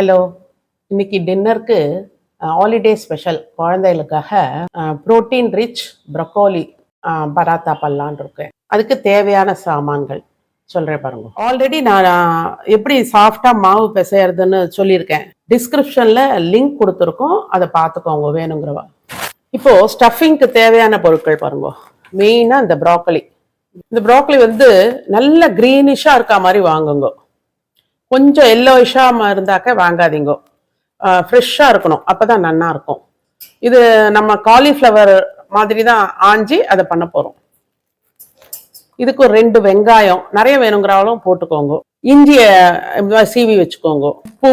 Hello இன்னைக்கு டின்னருக்கு holiday special குழந்தைகளுக்காக புரோட்டீன் ரிச் ப்ரொக்கோலி பராத்தா பண்ணலான் இருக்கேன் அதுக்கு தேவையான சாமான்கள். சொல்றேன் பாருங்க. ஆல்ரெடி நான் எப்படி சாஃப்டா மாவு பிசையறதுன்னு சொல்லியிருக்கேன். டிஸ்கிரிப்ஷன்ல லிங்க் கொடுத்துருக்கோம். அதை பார்த்துக்கோங்க வேணுங்கிறவா இப்போ ஸ்டஃபிங்க்கு தேவையான பொருட்கள் பாருங்க. மெயினா இந்த ப்ராக்கலி இந்த ப்ராக்கலி வந்து நல்ல கிரீனிஷா இருக்க மாதிரி வாங்குங்க. கொஞ்சம் எல்லோயிஷா இருந்தாக்க வாங்காதீங்க. ஃப்ரெஷ்ஷாக இருக்கணும். அப்போ தான் இருக்கும் இது நம்ம காலிஃப்ளவர் மாதிரி தான் ஆஞ்சி அதை பண்ண போகிறோம் இதுக்கு ரெண்டு வெங்காயம் நிறைய வேணுங்கிறாலும் போட்டுக்கோங்க. இஞ்சிய சீவி வச்சுக்கோங்க. உப்பு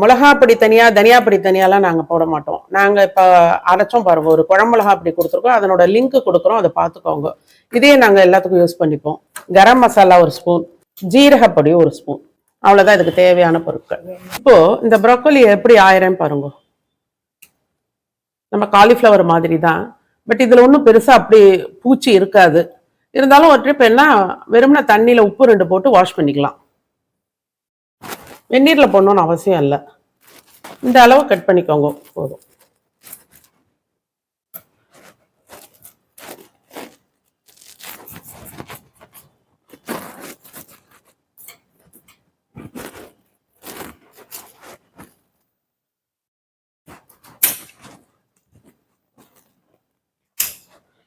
மிளகா பொடி தனியா தனியா பொடி தனியாலாம் நாங்கள் போட மாட்டோம். நாங்கள் இப்போ அரைச்சோம் பாருங்க ஒரு குழம்பு பொடி கொடுத்துருக்கோம். அதனோட லிங்க் கொடுக்குறோம் அதை பார்த்துக்கோங்க இதே நாங்கள் எல்லாத்துக்கும் யூஸ் பண்ணிப்போம். கரம் மசாலா ஒரு ஸ்பூன் ஜீரகப்பொடி ஒரு ஸ்பூன் அவ்வளோதான் இதுக்கு தேவையான பொருட்கள். இப்போ இந்த ப்ரொக்கோலி எப்படி ஆயிரம் பாருங்க. நம்ம காலிஃப்ளவர் மாதிரி தான் பட் இதில் ஒன்றும் பெருசாக அப்படி பூச்சி இருக்காது. இருந்தாலும் ஒரு ட்ரிப் என்ன வெறும்னா தண்ணியில் உப்பு ரெண்டு போட்டு வாஷ் பண்ணிக்கலாம். வெந்நீரில் போடணும்னு அவசியம் இல்லை. இந்த அளவு கட் பண்ணிக்கோங்க போதும்.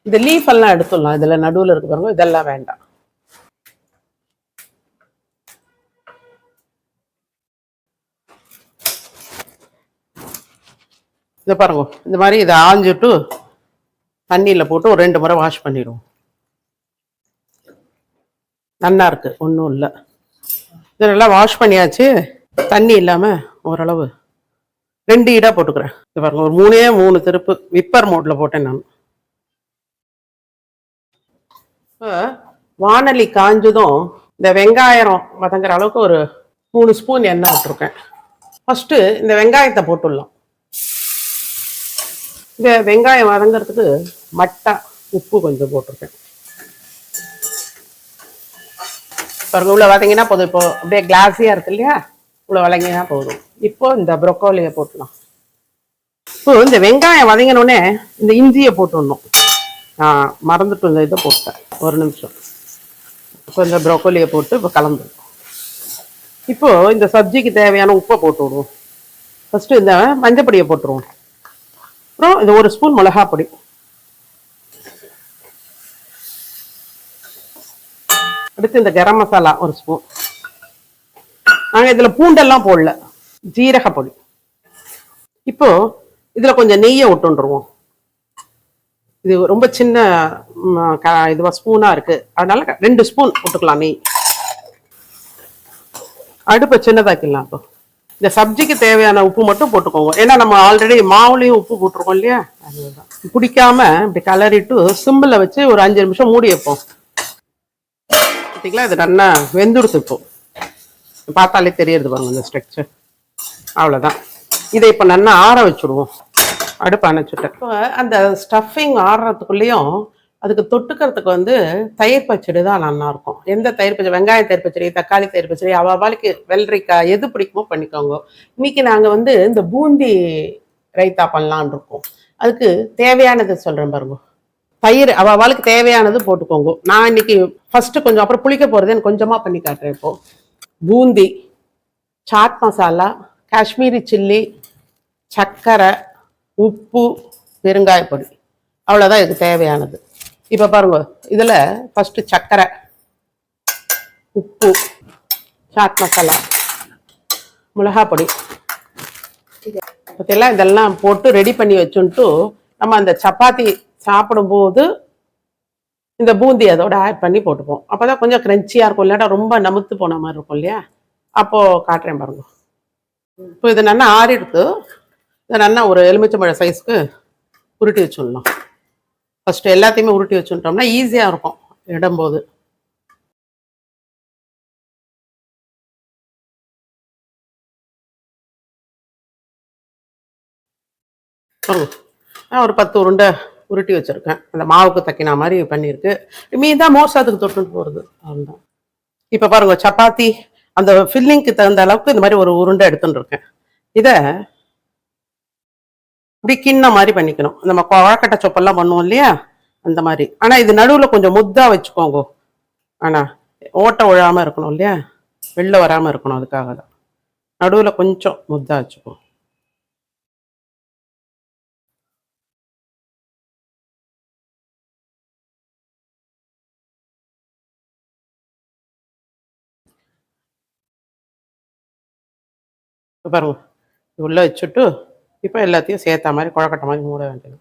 இந்த லீஃப் எல்லாம் எடுத்துடலாம். இதில் நடுவில் இருக்கு பாருங்க இதெல்லாம் வேண்டாம். இதை பாருங்க இந்த மாதிரி இதை ஆஞ்சிட்டு தண்ணியில் போட்டு ஒரு ரெண்டு முறை வாஷ் பண்ணிடுவோம். நல்லா இருக்கு ஒன்றும் இல்லை. இது நல்லா வாஷ் பண்ணியாச்சு. தண்ணி இல்லாமல் ஓரளவு ரெண்டு ஈடாக போட்டுக்கிறேன். இது பாருங்க ஒரு மூணே மூணு திருப்பு விப்பர் மோட்டில் போட்டேன் நான். வானலி காஞ்சதும் இந்த வெங்காயம் வதங்குற அளவுக்கு ஒரு மூணு ஸ்பூன் எண்ணெய் விட்டுருக்கேன். ஃபஸ்ட்டு இந்த வெங்காயத்தை போட்டுடலாம். இந்த வெங்காயம் வதங்குறதுக்கு மட்டா உப்பு கொஞ்சம் போட்டிருக்கேன். பாருங்க உள்ள வதங்கினா போதும். இப்போ அப்படியே கிளாஸியாக இருக்கு இல்லையா? உள்ள வதங்கினா போதும். இப்போ இந்த ப்ரொக்கோலியை போட்டுடலாம். இப்போ இந்த வெங்காயம் வதங்கினோடனே இந்த இஞ்சியை போட்டுடணும். மறந்துட்டு இந்த இதை போட்டேன். ஒரு நிமிஷம். இப்போ இந்த போட்டு இப்போ கலந்து இப்போ இந்த சப்ஜிக்கு தேவையான உப்பை போட்டு விடுவோம். ஃபஸ்ட்டு இந்த மஞ்சப்பொடியை போட்டுருவோம். அப்புறம் இது ஒரு ஸ்பூன் மிளகா பொடி அடுத்து இந்த கரம் மசாலா ஒரு ஸ்பூன். நாங்கள் இதில் பூண்டெல்லாம் போடல. ஜீரக பொடி இப்போ இதில் கொஞ்சம் நெய்யை விட்டுருவோம். இது ரொம்ப சின்ன ம், ஸ்பூனாக இதுவா ஸ்பூனா இருக்கு. அதனால ரெண்டு ஸ்பூன் போட்டுக்கலாம் நெய் அடுப்பை சின்னதாக்கிடலாம் இப்போ. இந்த சப்ஜிக்கு தேவையான உப்பு மட்டும் போட்டுக்கோங்க. ஏன்னா நம்ம ஆல்ரெடி மாவுலையும் உப்பு போட்டிருக்கோம் இல்லையா? அதுதான். பிடிக்காம இப்படி கலரிட்டு சிம்பிளில் வச்சு ஒரு அஞ்சு நிமிஷம் மூடி வைப்போம். பார்த்தீங்களா இது நல்லா வெந்துடுத்து இப்போ. பார்த்தாலே தெரியறது பாருங்க இந்த ஸ்ட்ரக்சர் அவ்வளோதான் இதை இப்போ நல்லா ஆற வச்சுடுவோம் அடுப்பு அணைச்சுட்டேன் அந்த ஸ்டஃபிங் ஆடுறதுக்குள்ளேயும் அதுக்கு தொட்டுக்கிறதுக்கு வந்து தயிர் பச்சடி தான் நல்லா இருக்கும். எந்த தயிர் பச்சடி? வெங்காய தயிர் பச்சடி தக்காளி தயிர் பச்சடி அவளுக்கு வெள்ளரிக்காய் எது பிடிக்குமோ பண்ணிக்கோங்க. இன்னைக்கு நாங்கள் வந்து இந்த பூந்தி ரைத்தா பண்ணலான் இருக்கோம். அதுக்கு தேவையானது சொல்கிறேன் பாருங்க. தயிர் அவளுக்கு தேவையானது போட்டுக்கோங்க. நான் இன்னைக்கு ஃபர்ஸ்ட் கொஞ்சம் அப்புறம் புளிக்க போகிறது எனக்கு கொஞ்சமாக பண்ணி காட்டுறேன் இப்போது பூந்தி சாட் மசாலா காஷ்மீரி சில்லி சர்க்கரை உப்பு பெருங்காயப்பொடி அவ்வளோதான் இதுக்கு தேவையானது. இப்போ பாருங்க இதில் ஃபஸ்ட்டு சர்க்கரை உப்பு சாட் மசாலா மிளகா பொடி. பற்றியெல்லாம் இதெல்லாம் போட்டு ரெடி பண்ணி வச்சுன்ட்டு நம்ம அந்த சப்பாத்தி சாப்பிடும்போது இந்த பூந்தி அதோட ஆட் பண்ணி போட்டுப்போம். அப்பதான் கொஞ்சம் க்ரன்ச்சியாக இருக்கும் இல்லாட்டா ரொம்ப நமுத்து போன மாதிரி இருக்கும் இல்லையா? அப்போது காட்டுறேன் பாருங்க. இப்போ இது நல்லா ஆறிடுத்து. இதை நல்லா ஒரு எலுமிச்சம்பழ சைஸ்க்கு உருட்டி வச்சுடலாம் ஃபஸ்ட்டு எல்லாத்தையுமே உருட்டி வச்சுட்டோம்னா ஈஸியாக இருக்கும் இடம்போது. நான் ஒரு பத்து உருண்டை உருட்டி வச்சிருக்கேன். அந்த மாவுக்கு தக்கின மாதிரி பண்ணியிருக்கு. மீதான் மோசாத்துக்கு தொட்டுட்டு போகிறது அவ்வளோதான் இப்போ பாருங்க சப்பாத்தி அந்த ஃபில்லிங்க்கு தகுந்த அளவுக்கு இந்த மாதிரி ஒரு உருண்டை எடுத்துட்டு இருக்கேன். இதை இப்படி கிண்ண மாதிரி பண்ணிக்கணும். நம்ம குழக்கட்டை சொப்பெல்லாம் பண்ணுவோம் இல்லையா? அந்த மாதிரி. ஆனால் இது நடுவில் கொஞ்சம் முத்தா வச்சுக்கோங்க. ஆனால் ஓட்டை விழாமல் இருக்கணும் இல்லையா? வெளில வராமல் இருக்கணும் அதுக்காக தான். நடுவில் கொஞ்சம் முத்தா வச்சுக்கோ. பாருங்க. உள்ளே வச்சுட்டு இப்போ எல்லாத்தையும் சேர்த்த மாதிரி குழக்கட்ட மாதிரி மூட வேண்டியது.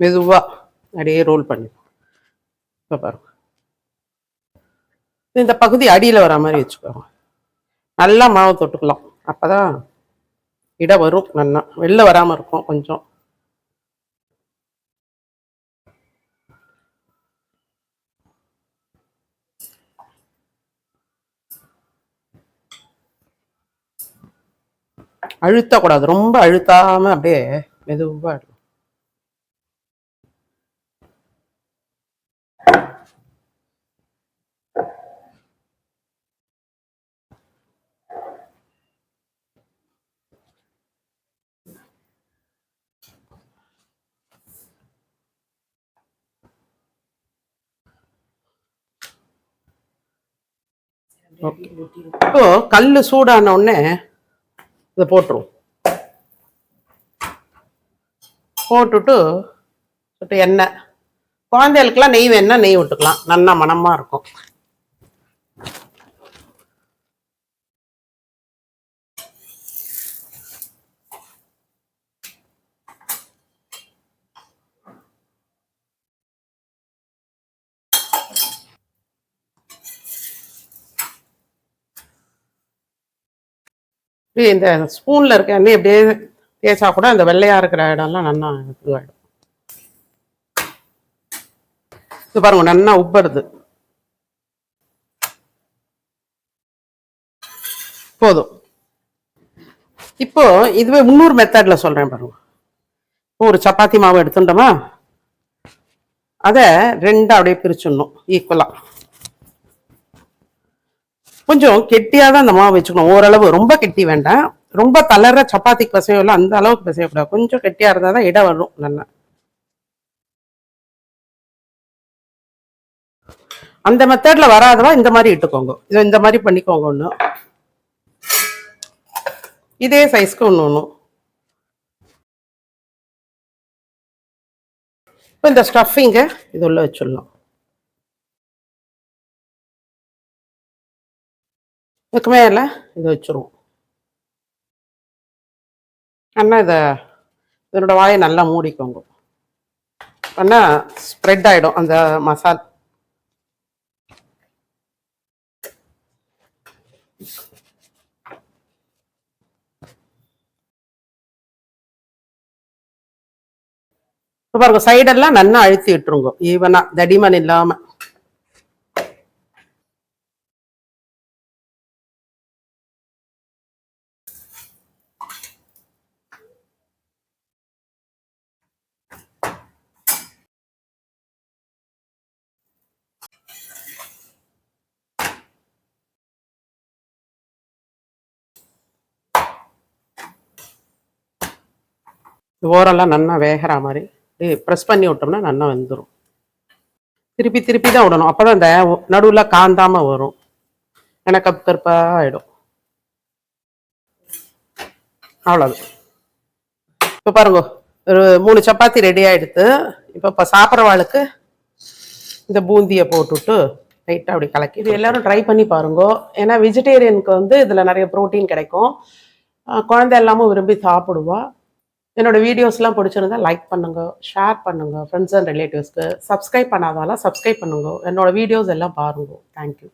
மெதுவா அப்படியே ரோல் பண்ணி. இப்போ பாருங்க இந்த பகுதி அடியில் வர மாதிரி வச்சுக்கோங்க. நல்லா மாவு தொட்டுக்கலாம். அப்பதான் இடம் வரும் நல்லா. வெளில வராமல் இருக்கும் கொஞ்சம். அழுத்தக்கூடாது. ரொம்ப அழுத்தாம அப்படியே மெதுவா இருக்கும் இப்போ கல் சூடான உடனே இதை போட்டுருவோம். போட்டுட்டு எண்ணெய். குழந்தைகளுக்கெல்லாம் நெய் வேணுன்னா நெய் விட்டுக்கலாம். நல்லா மனமாக இருக்கும். இப்படி இந்த ஸ்பூன்ல இருக்க எண்ணெய் அப்படியே தேய்ச்சா கூட அந்த வெள்ளையா இருக்கிற இடம்லாம் நல்லா இதுவாகிடும் இது பாருங்கள் நல்லா உப்பருது. போதும். இப்போ இதுவே முன்னூறு மெத்தடில் சொல்றேன் பாருங்க. இப்போ ஒரு சப்பாத்தி மாவு எடுத்துட்டோமா? அதை ரெண்டு அப்படியே பிரிச்சிடணும் ஈக்குவலா கொஞ்சம் கெட்டியாக தான் அந்த மாவு வச்சுக்கணும். ஓரளவு ரொம்ப கெட்டி வேண்டாம். ரொம்ப தளர சப்பாத்திக்கு பிசையல அந்த அளவுக்கு பிசையக்கூடாது. கொஞ்சம் கெட்டியாக இருந்தால் தான் இடம் வரும் நல்லா. அந்த மெத்தடில் வராதவா இந்த மாதிரி இட்டுக்கோங்க. இதை இந்த மாதிரி பண்ணிக்கோங்க ஒன்று இதே சைஸ்க்கு ஒன்று ஒன்று இப்போ இந்த ஸ்டஃபிங்கை இது உள்ள வச்சிடலாம். இதுக்கு மேலே இதை வச்சுருவோம். அண்ணா இதை இதனோட வாயை நல்லா மூடிக்கோங்க. அண்ணா ஸ்ப்ரெட் ஆகிடும் அந்த மசால். பாருங்க சைடெல்லாம் நல்லா அழுத்தி விட்டுருங்க. ஈவனா தடிமன் இல்லாமல் ஓரெல்லாம் நல்லா வேகிற மாதிரி ப்ரெஸ் பண்ணி விட்டோம்னா நல்லா வெந்துடும் திருப்பி திருப்பி தான் விடணும். அப்போ தான் இந்த நடுவில் காந்தாமல் வரும். எனக்கு கப்பு ஆகிடும் ஆயிடும். அவ்வளவு இப்போ பாருங்க ஒரு மூணு சப்பாத்தி ரெடி ஆகிடுத்து இப்போ இப்போ சாப்பிட்றவாளுக்கு இந்த பூந்தியை போட்டுவிட்டு லைட்டாக அப்படி கலக்கி இது எல்லோரும் ட்ரை பண்ணி பாருங்க. ஏன்னா வெஜிடேரியனுக்கு வந்து இதில் நிறைய ப்ரோட்டீன் கிடைக்கும். குழந்தை எல்லாமும் விரும்பி சாப்பிடுவா. என்னோட வீடியோஸ்லாம் பிடிச்சிருந்தா லைக் பண்ணுங்க ஷேர் பண்ணுங்க ஃப்ரெண்ட்ஸ் அண்ட் ரிலேட்டிவ்ஸ்க்கு சப்ஸ்கிரைப் பண்ணாதாலாம் சப்ஸ்கிரைப் பண்ணுங்க. என்னோட வீடியோஸ் எல்லாம் பாருங்க. தேங்க்யூ